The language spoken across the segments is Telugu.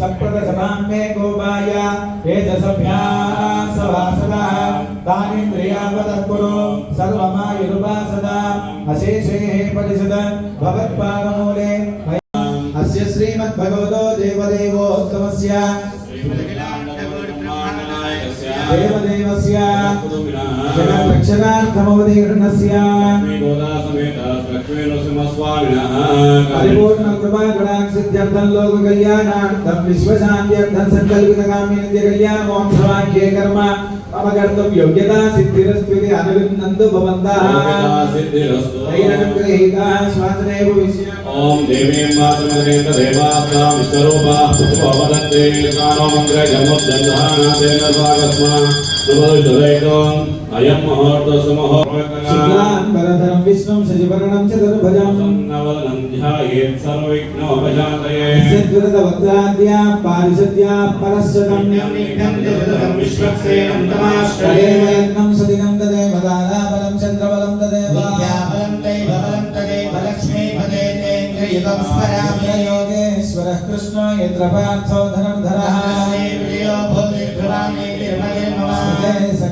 सप्रदशमान्मे गोपाय एतसभ्यासवासदः तानिन्द्रियावतः कुरु सर्वमायुरुपासदा अशेषेः परिषद भवत्पादमूले अस्य श्रीमद्भगवतो देवदेवोत्तमस्य देवदेवस्य जगद्रक्षणार्थमवतीर्णस्य परिपूर्ण कृपा गुणासिद्ध्यर्थं लोक कल्याणार्थं विश्वशान्त्यर्थं संकल्पितकाम्यनित्य कल्याण मोक्षवाक्ये कर्म मम कर्तुं योग्यता सिद्धिरस्त्विति अनुविन्दन्तु भवन्तः तैरनुग्रहीताः श्वासनेव विषयम् ओम देवीं मातमदेव देवास्तां विश्वरूपाः पुष्पवदन्ते कानो मन्त्रे जन्मोद्दन्धानाथेन स्वागस्मा शुभदुष्टदैतोम् అయం మహోర్దశమహోధరం విష్ణు శశివర్ణం చతుర్భజం. నవనం ధ్యాయేత్ సర్వవిఘ్నోపజాతయేద్వద్యాద్యా పారిషద్యా పరస్యతం విశ్వక్సేనం తమాశ్రయేనం సదినం తదేవ దానాబలం చంద్రబలం తదేవ. విద్యాబలం దైవబలం తదేవ లక్ష్మీ భజేతేంద్రయుగం స్మరామి యోగేశ్వరః కృష్ణో యత్ర పార్థో ధనుర్ధరః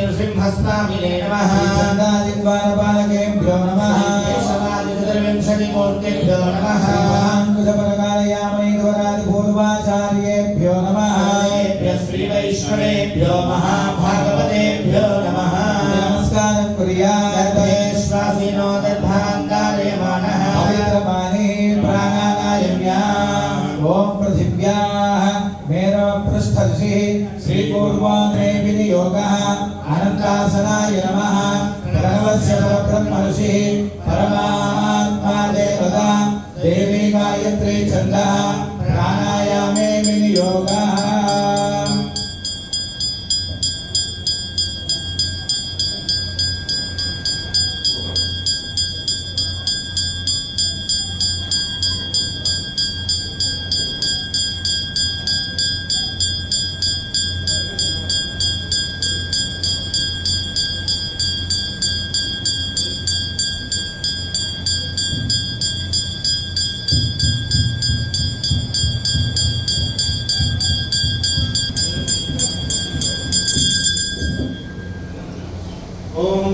नृसिंहस्वामिने नमः चन्दादिद्वारपालकेभ्यो नमः चतुर्विंशतिमूर्तिभ्यो नमः महाङ्कुशपरकालयामणिध्वरादिपूर्वाचार्येभ्यो नमः महादेभ्यः श्रीवैष्णवेभ्यो महाभागवतेभ्यो देवी गायत्री छन्दः प्राणायामे विनियोगः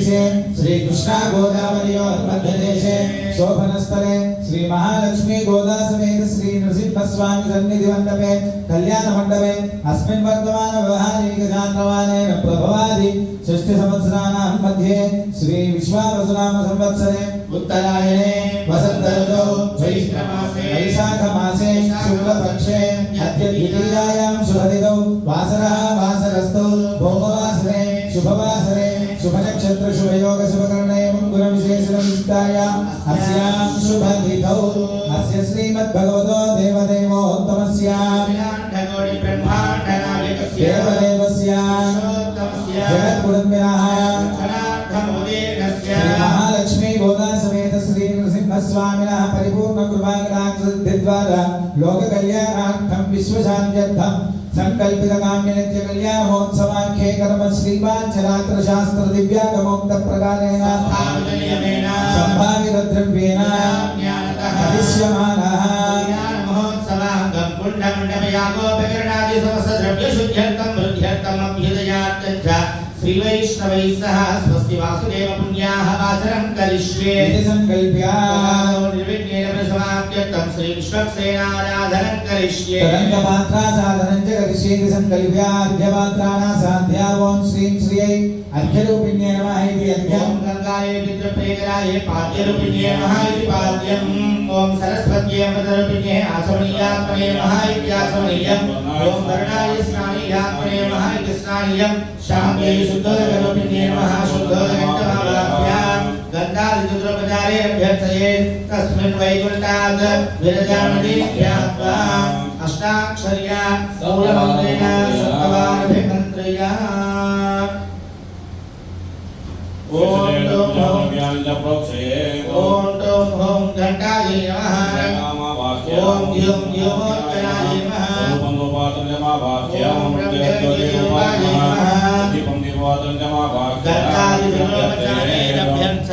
उत्तरदिक्प्रदेशे श्रीकृष्णा गोदावर्योर्मध्यदेशे शोभनस्थले श्रीमहालक्ष्मी गोदासमेत श्री नृसिंहस्वामी सन्निधिमण्डपे कल्याणमण्डपे अस्मिन् वर्तमानव्यवहारिकजान्तवानेन प्रभवादि षष्ठसंवत्सराणां मध्ये श्री विश्वावसुनाम संवत्सरे उत्तरायणे वसन्त ऋतौ चैत्रमासे वैशाखमासे शुक्लपक्षे अद्य द्वितीयायां श्रीमद्भगवतो देवदेवोत्तमस्य। देवदेवस्य। जगत्पुरन्मिराः श्रीमहालक्ष्मीबोधासमेत श्रीनृसिंहस्वामिनः लोककल्याणार्थं विश्वशान्त्यर्थं सङ्कल्पितकाम्यनित्यकल्याणमहोत्सवाख्ये कर्म श्रीमाञ्चरात्रशास्त्रदिव्यागमोक्तप्रकारेण भविष्यमानः श्रीवैष्णवैः सह स्वस्ति वासुदेव पुण्याः आचरं करिष्ये। इति सङ्कल्प्य निर्विघ्नेन प्रसमाप्यर्थं श्रीविश्वक्सेनाराधनं करिष्ये। तदङ्गमात्रा साधनं च करिष्येति सङ्कल्प्य अर्घ्यमात्राणा साध्या ॐ श्रीं श्रियै। अर्घ्यरूपिण्ये नमः इति अर्घ्यं गङ्गायै पितृप्रेकरायै पाद्यरूपिण्ये नमः इति पाद्यम्। ॐ सरस्वत्यै अमृतरूपिण्ये आचमनीयात्मने नमः इति ॐ वरुणाय स्नानीयात्मने नमः इति स्नानीयम्। शाम्यै शुद्धोदकरूपिण्ये नमः शुद्धोदकन्तमाभ्याम् गन्धादिचतुरोपचारे अभ्यर्थये तस्मिन् वैकुण्ठात् विरजामणि ध्यात्वा अष्टाक्षर्या सौरमन्त्रेण सप्तवारभिमन्त्रया ॐ ॐ ॐ ॐ घण्टायै नमः। ॐ ह्युं ह्युमोत्तराय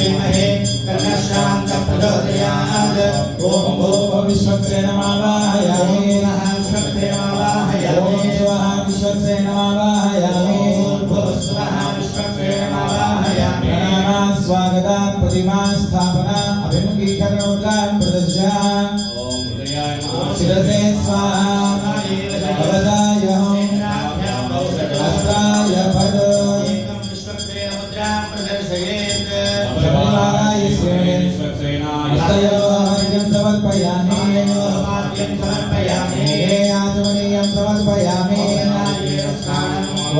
धीमहि तन्नः ॐ भो विश्वक्सेनमावाहयामि नमः ॐ विश्वक्सेनावाहयामि शिवः विश्वक्सेनमावाहयामि भूर्भुवस्वः विश्वक्सेनमावाहयामि प्रणामात् स्वागता प्रतिमा स्थापना अभिमुखीकरणोद्गान् प्रदर्शा शिरसे स्वाहा ఆచమనీయం సమర్పయామి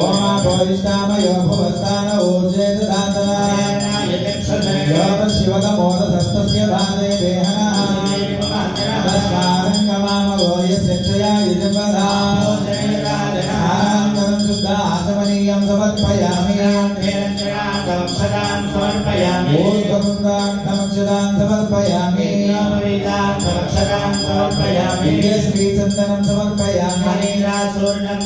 ఓమా భోజిష్టామయో భువస్థాన ఊర్జే దాతరా యోగ శివక మోదస్తస్య దాదే దేహన తస్మారంగమామగోయ శిక్షయా విజపదా ఆరాంతరం శుద్ధ ఆచమనీయం సమర్పయామి. ऊर्ध्वपुण्डान् समक्षदान् समर्पयामि दिव्यश्रीचन्दनं समर्पयामि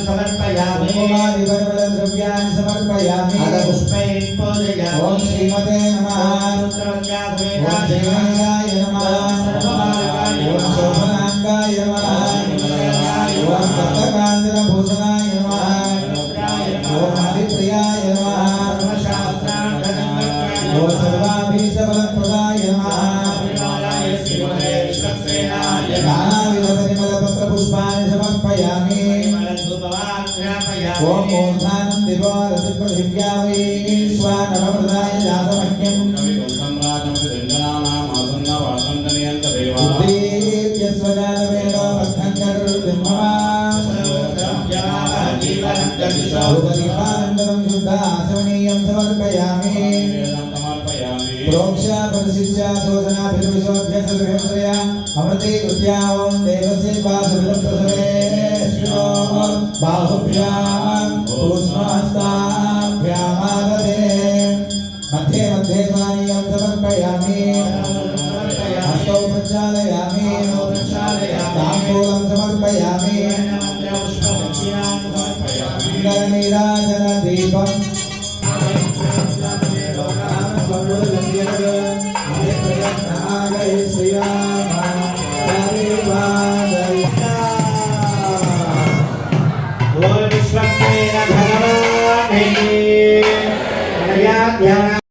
समर्पयामि कुङ्कुमादिपर्वतद्रव्याणि समर्पयामि ॐ श्रीमते नमः ॐ श्रीगणेशाय नमः ॐ शोभनाङ्गाय नमः ॐ दत्तकान्तिरभूषणाय नमः ॐ हरिप्रियाय नमः ॐ सर्वाभीष्टफलप्रदाय नमः नानाविधपरिमलपत्रपुष्पाणि समर्पयामि ॐ मूर्धानं दिवोरसिपृथिव्यावै स्वानरप्रदाय जातमह्यम् उद्दीप्य स्वजातवेदो बद्धङ्करुर्बिम्बवा उपरिपानन्दनं शुद्धाचमनीयं समर्पयामि प्रोक्ष्य परिशिष्य జ్ఞానభిర్విశోభ్యసభ్యమృతయా అమృతి కృత్యా ఓం దేవస్య వాసుభిలప్రసవేష్ణో బాహుభ్యాం ఊష్మాస్తాభ్యామారదే మధ్యే మధ్యే పానీయం సమర్పయామి హస్తౌ ప్రక్షాళయామి తాంబూలం సమర్పయామి పుష్పమీరాజన దీపం